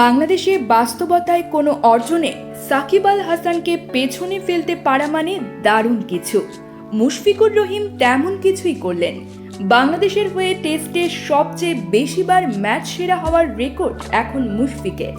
বাংলাদেশে বাস্তবতায় কোনো অর্জনে সাকিব আল হাসানকে পেছনে ফেলতে পারা মানে দারুণ কিছু। মুশফিকুর রহিম তেমন কিছুই করলেন। বাংলাদেশের হয়ে টেস্টে সবচেয়ে বেশিবার ম্যাচ সেরা হওয়ার রেকর্ড এখন মুশফিকের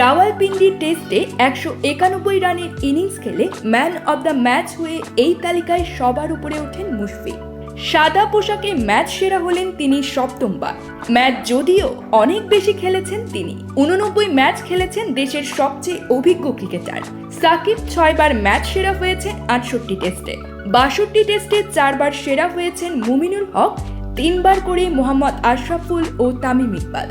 রাওয়ালপিন্ডি টেস্টে একশো একানব্বই রানের ইনিংস খেলে ম্যান অব দ্য ম্যাচ হয়ে এই তালিকায় সবার উপরে ওঠেন মুশফিক। সাদা পোশাকে ম্যাচ সেরা হলেন তিনি সপ্তমবার। ম্যাচ যদিও অনেক বেশি খেলেছেন তিনি। উননব্বই ম্যাচ খেলেছেন দেশের সবচেয়ে অভিজ্ঞ ক্রিকেটার। সাকিব ছয়বার ম্যাচ সেরা হয়েছে আটষট্টি টেস্টে। বাষট্টি টেস্টে চারবার সেরা হয়েছেন মুমিনুল হক, তিনবার করে মোহাম্মদ আশরাফুল ও তামিম ইকবাল।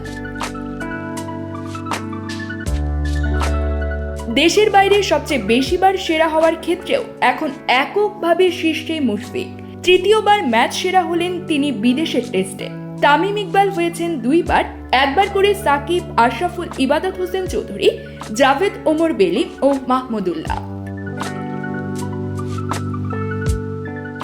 দেশের বাইরে সবচেয়ে বেশিবার সেরা হওয়ার ক্ষেত্রেও এখন এককভাবে শীর্ষে মুশফিক। তৃতীয়বার ম্যাচ সেরা হলেন তিনি বিদেশের টেস্টে। তামিম ইকবাল হয়েছেন দুইবার, একবার করে সাকিব, আশরাফুল, ইবাদত হোসেন চৌধুরী, জাভেদ ওমর বেলিম ও মাহমুদুল্লাহ।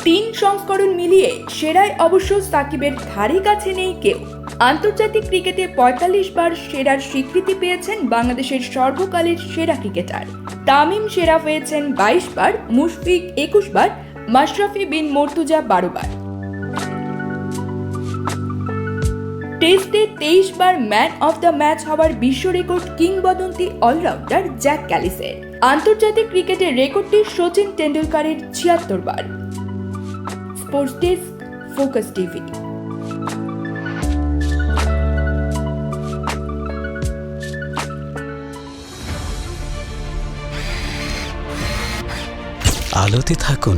তিন সংস্করণ মিলিয়ে সেরায় অবশ্য সাকিবের ধারে কাছে নেই কেউ। আন্তর্জাতিক ক্রিকেটে পঁয়তাল্লিশ বার সেরার স্বীকৃতি পেয়েছেন বাংলাদেশের সর্বকালের সেরা ক্রিকেটার। তামিম সেরা হয়েছেন বাইশ বার, মুশফিক একুশ বার মাশরাফি বিন মর্তুজা বারো বার টেস্টে তেইশ বার ম্যান অফ দ্য ম্যাচ হওয়ার বিশ্ব রেকর্ড কিংবদন্তি অলরাউন্ডার জ্যাক ক্যালিসের আন্তর্জাতিক ক্রিকেটের রেকর্ডটি সচিন টেন্ডুলকারের ছিয়াত্তর বার স্পোর্টস ডেস্ক ফোকাস টিভি। আলোতে থাকুন।